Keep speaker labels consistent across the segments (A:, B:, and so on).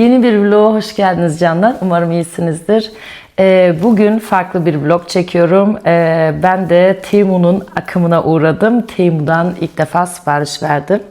A: Yeni bir vloga hoş geldiniz canlar. Umarım iyisinizdir. Ee, bugün farklı bir vlog çekiyorum. Ee, ben de Temu'nun akımına uğradım. Temu'dan ilk defa sipariş verdim.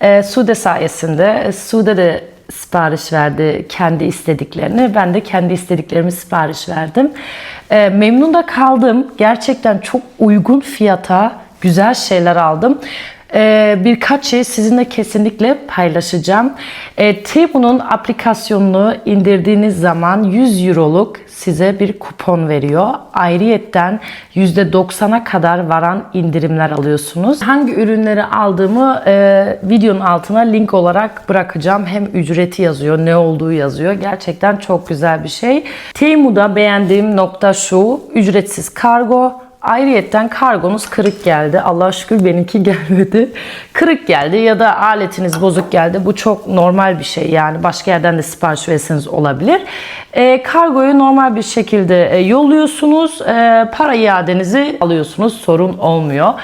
A: Ee, Sude sayesinde Sude de sipariş verdi kendi istediklerini. Ben de kendi istediklerimi sipariş verdim. Memnun da kaldım. Gerçekten çok uygun fiyata güzel şeyler aldım. Ee, birkaç şey sizinle kesinlikle paylaşacağım. Ee, Temu'nun aplikasyonunu indirdiğiniz zaman 100 euroluk size bir kupon veriyor. Ayrıyetten %90'a kadar varan indirimler alıyorsunuz. Hangi ürünleri aldığımı e, videonun altına link olarak bırakacağım. Hem ücreti yazıyor, ne olduğu yazıyor. Gerçekten çok güzel bir şey. Temu'da beğendiğim nokta şu, ücretsiz kargo. Ayrıyetten kargonuz kırık geldi. Allah şükür benimki gelmedi. Kırık geldi ya da aletiniz bozuk geldi. Bu çok normal bir şey. Yani başka yerden de sipariş verirseniz olabilir. E, kargoyu normal bir şekilde e, yolluyorsunuz. E, para iadenizi alıyorsunuz. Sorun olmuyor.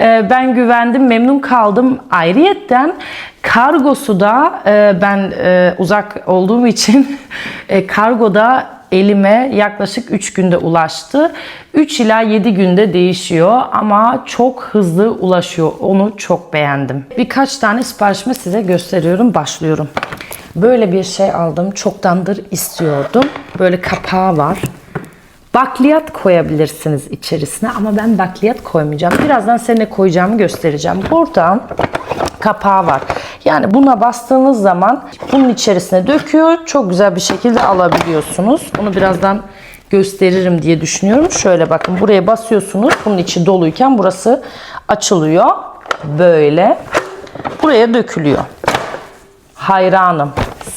A: E, ben güvendim, memnun kaldım. Ayrıyetten kargosu da e, ben e, uzak olduğum için e, kargoda elime yaklaşık 3 günde ulaştı. 3 ila 7 günde değişiyor ama çok hızlı ulaşıyor. Onu çok beğendim. Birkaç tane siparişimi size gösteriyorum. Başlıyorum. Böyle bir şey aldım. Çoktandır istiyordum. Böyle kapağı var. Bakliyat koyabilirsiniz içerisine ama ben bakliyat koymayacağım. Birazdan size ne koyacağımı göstereceğim. Buradan kapağı var. Yani buna bastığınız zaman bunun içerisine döküyor. Çok güzel bir şekilde alabiliyorsunuz. Bunu birazdan gösteririm diye düşünüyorum. Şöyle bakın buraya basıyorsunuz. Bunun içi doluyken burası açılıyor. Böyle. Buraya dökülüyor. Hayranım.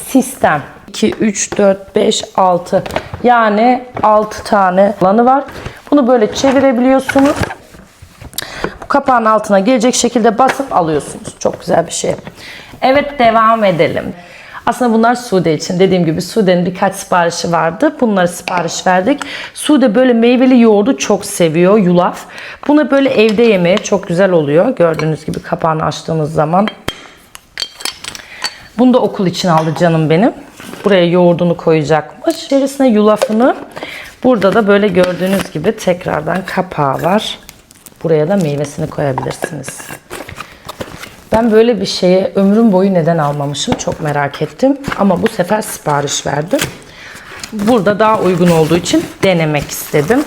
A: Sistem. 2, 3, 4, 5, 6. Yani 6 tane alanı var. Bunu böyle çevirebiliyorsunuz. Kapağın altına gelecek şekilde basıp alıyorsunuz. Çok güzel bir şey. Evet devam edelim. Aslında bunlar Sude için. Dediğim gibi Sude'nin birkaç siparişi vardı. Bunları sipariş verdik. Sude böyle meyveli yoğurdu çok seviyor. Yulaf. Bunu böyle evde yemeye çok güzel oluyor. Gördüğünüz gibi kapağını açtığınız zaman. Bunu da okul için aldı canım benim. Buraya yoğurdunu koyacakmış. İçerisine yulafını. Burada da böyle gördüğünüz gibi tekrardan kapağı var. Buraya da meyvesini koyabilirsiniz. Ben böyle bir şeye ömrüm boyu neden almamışım çok merak ettim. Ama bu sefer sipariş verdim. Burada daha uygun olduğu için denemek istedim.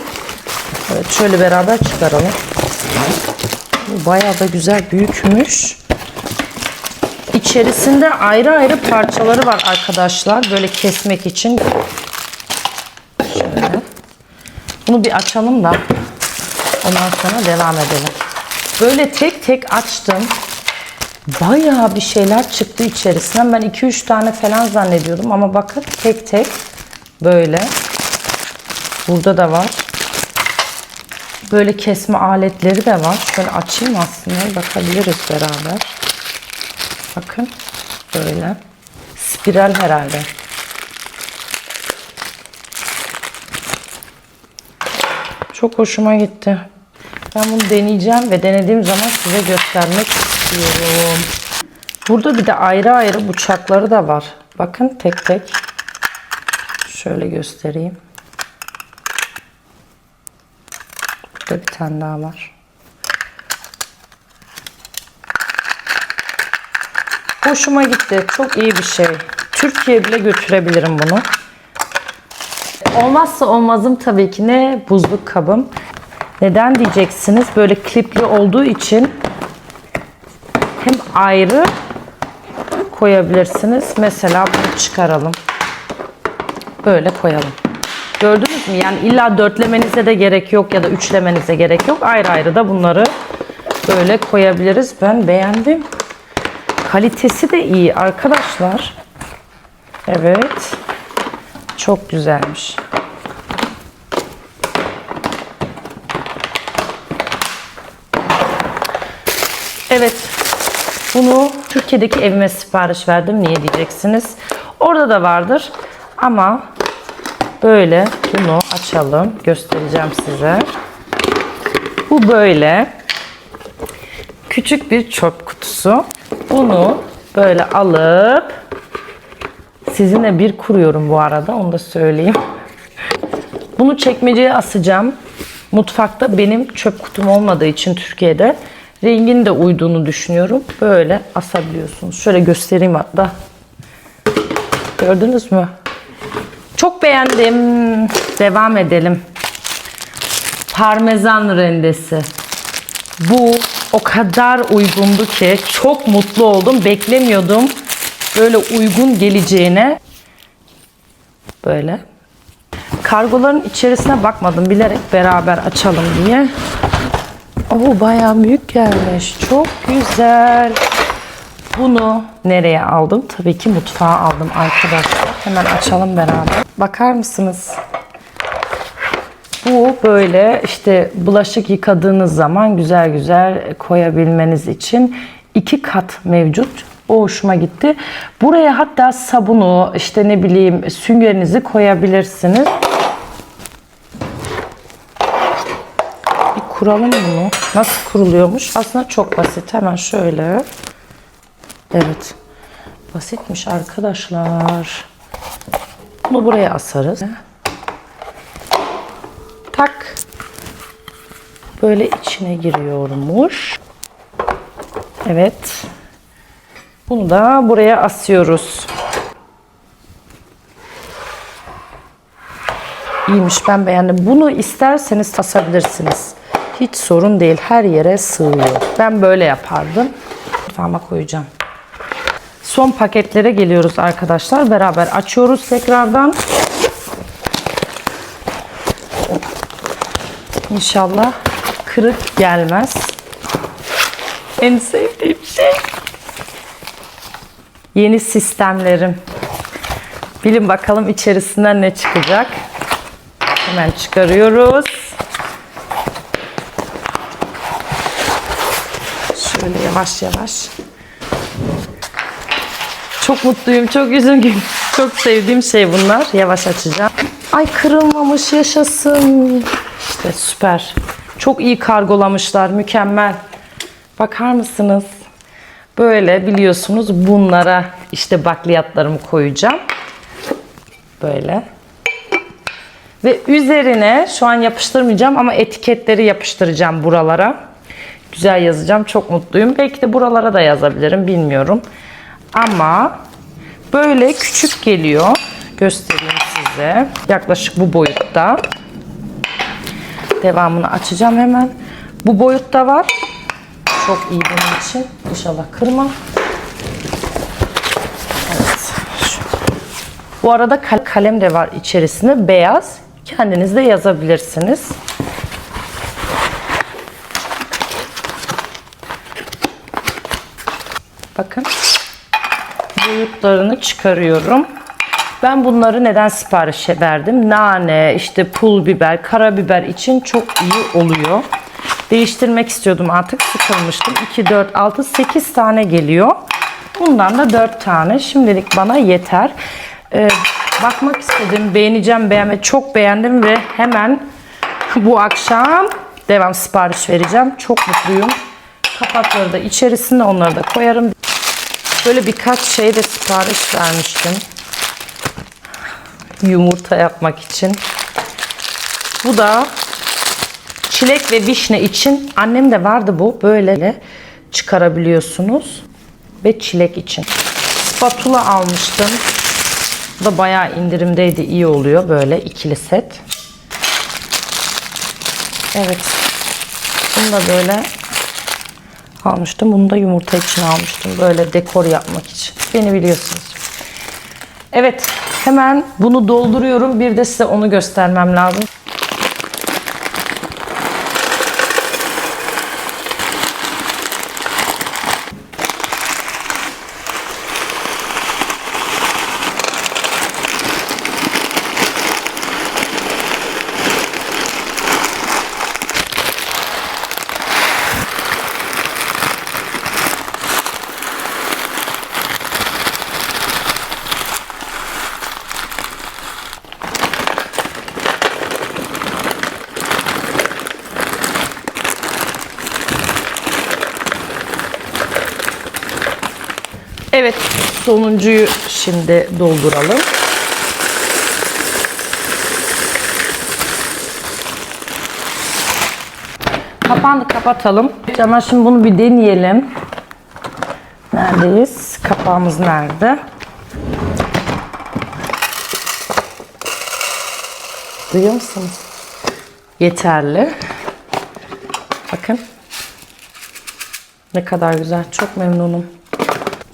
A: Evet şöyle beraber çıkaralım. Bu bayağı da güzel büyükmüş. İçerisinde ayrı ayrı parçaları var arkadaşlar. Böyle kesmek için. Şöyle. Bunu bir açalım da ondan sonra devam edelim. Böyle tek tek açtım. Bayağı bir şeyler çıktı içerisinden. Ben 2-3 tane falan zannediyordum ama bakın tek tek böyle. Burada da var. Böyle kesme aletleri de var. Şöyle açayım aslında bakabiliriz beraber. Bakın böyle. Spiral herhalde. Çok hoşuma gitti. Ben bunu deneyeceğim ve denediğim zaman size göstermek istiyorum. Burada bir de ayrı ayrı bıçakları da var. Bakın tek tek. Şöyle göstereyim. Burada bir tane daha var. Hoşuma gitti. Çok iyi bir şey. Türkiye bile götürebilirim bunu. Olmazsa olmazım tabii ki ne buzluk kabım. Neden diyeceksiniz? Böyle klipli olduğu için hem ayrı koyabilirsiniz. Mesela bunu çıkaralım. Böyle koyalım. Gördünüz mü? Yani illa dörtlemenize de gerek yok ya da üçlemenize gerek yok. Ayrı ayrı da bunları böyle koyabiliriz. Ben beğendim. Kalitesi de iyi arkadaşlar. Evet. Çok güzelmiş. Evet. Bunu Türkiye'deki evime sipariş verdim. Niye diyeceksiniz? Orada da vardır. Ama böyle bunu açalım. Göstereceğim size. Bu böyle küçük bir çöp kutusu. Bunu böyle alıp sizinle bir kuruyorum bu arada. Onu da söyleyeyim. Bunu çekmeceye asacağım. Mutfakta benim çöp kutum olmadığı için Türkiye'de rengin de uyduğunu düşünüyorum. Böyle asabiliyorsunuz. Şöyle göstereyim hatta. Gördünüz mü? Çok beğendim. Devam edelim. Parmesan rendesi. Bu o kadar uygundu ki çok mutlu oldum. Beklemiyordum böyle uygun geleceğine. Böyle. Kargoların içerisine bakmadım bilerek beraber açalım diye. Oo bayağı büyük gelmiş. Çok güzel. Bunu nereye aldım? Tabii ki mutfağa aldım arkadaşlar. Hemen açalım beraber. Bakar mısınız? Bu böyle işte bulaşık yıkadığınız zaman güzel güzel koyabilmeniz için iki kat mevcut. O hoşuma gitti. Buraya hatta sabunu işte ne bileyim süngerinizi koyabilirsiniz. Bir kuralım bunu. Nasıl kuruluyormuş? Aslında çok basit. Hemen şöyle. Evet. Basitmiş arkadaşlar. Bunu buraya asarız. Tak. Böyle içine giriyormuş. Evet. Bunu da buraya asıyoruz. İyiymiş ben beğendim. Bunu isterseniz tasabilirsiniz. Hiç sorun değil. Her yere sığıyor. Ben böyle yapardım. Mutfağıma koyacağım. Son paketlere geliyoruz arkadaşlar. Beraber açıyoruz tekrardan. İnşallah kırık gelmez. En sevdiğim şey. Yeni sistemlerim. Bilin bakalım içerisinden ne çıkacak. Hemen çıkarıyoruz. Şöyle yavaş yavaş. Çok mutluyum, çok üzgünüm. Çok sevdiğim şey bunlar. Yavaş açacağım. Ay kırılmamış, yaşasın. İşte süper. Çok iyi kargolamışlar, mükemmel. Bakar mısınız? Böyle biliyorsunuz bunlara işte bakliyatlarımı koyacağım. Böyle. Ve üzerine şu an yapıştırmayacağım ama etiketleri yapıştıracağım buralara. Güzel yazacağım. Çok mutluyum. Belki de buralara da yazabilirim. Bilmiyorum. Ama böyle küçük geliyor. Göstereyim size. Yaklaşık bu boyutta. Devamını açacağım hemen. Bu boyutta var. Çok iyi benim için. İnşallah kırma. Evet. Bu arada kal- kalem de var içerisinde. Beyaz. Kendiniz de yazabilirsiniz. Bakın. Boyutlarını çıkarıyorum. Ben bunları neden sipariş verdim? Nane, işte pul biber, karabiber için çok iyi oluyor. Değiştirmek istiyordum artık sıkılmıştım. 2, 4, 6, 8 tane geliyor. Bundan da 4 tane. Şimdilik bana yeter. Ee, bakmak istedim. Beğeneceğim, beğenme. Çok beğendim ve hemen bu akşam devam sipariş vereceğim. Çok mutluyum. Kapakları da içerisinde onları da koyarım. Böyle birkaç şey de sipariş vermiştim. Yumurta yapmak için. Bu da çilek ve vişne için. Annem de vardı bu. Böyle çıkarabiliyorsunuz. Ve çilek için. Spatula almıştım. Bu da bayağı indirimdeydi. iyi oluyor. Böyle ikili set. Evet. Bunu da böyle almıştım. Bunu da yumurta için almıştım. Böyle dekor yapmak için. Beni biliyorsunuz. Evet. Hemen bunu dolduruyorum. Bir de size onu göstermem lazım. Sonuncuyu şimdi dolduralım. Kapağını kapatalım. Ama şimdi bunu bir deneyelim. Neredeyiz? Kapağımız nerede? Duyuyor musunuz? Yeterli. Bakın. Ne kadar güzel. Çok memnunum.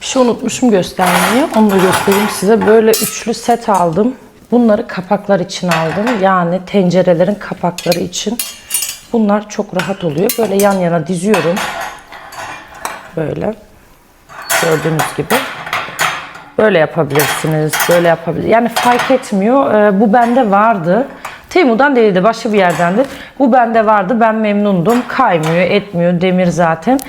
A: Bir şey unutmuşum göstermeyi. Onu da göstereyim size. Böyle üçlü set aldım. Bunları kapaklar için aldım. Yani tencerelerin kapakları için. Bunlar çok rahat oluyor. Böyle yan yana diziyorum. Böyle. Gördüğünüz gibi. Böyle yapabilirsiniz. Böyle yapabilir. Yani fark etmiyor. Ee, bu bende vardı. Temu'dan değildi. Başka bir yerdendi. Bu bende vardı. Ben memnundum. Kaymıyor, etmiyor. Demir zaten.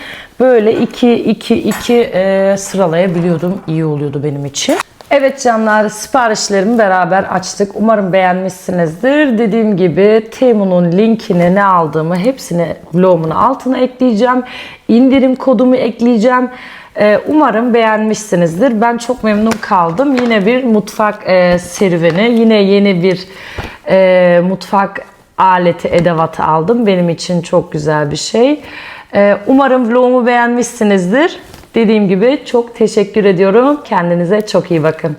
A: Böyle iki, iki, iki e, sıralayabiliyordum. İyi oluyordu benim için. Evet canlar siparişlerimi beraber açtık. Umarım beğenmişsinizdir. Dediğim gibi Temu'nun linkini ne aldığımı hepsini vlogumun altına ekleyeceğim. İndirim kodumu ekleyeceğim. Ee, Umarım beğenmişsinizdir. Ben çok memnun kaldım. Yine bir mutfak e, serüveni, yine yeni bir e, mutfak aleti, edevatı aldım. Benim için çok güzel bir şey. Ee, Umarım vlogumu beğenmişsinizdir. Dediğim gibi çok teşekkür ediyorum. Kendinize çok iyi bakın.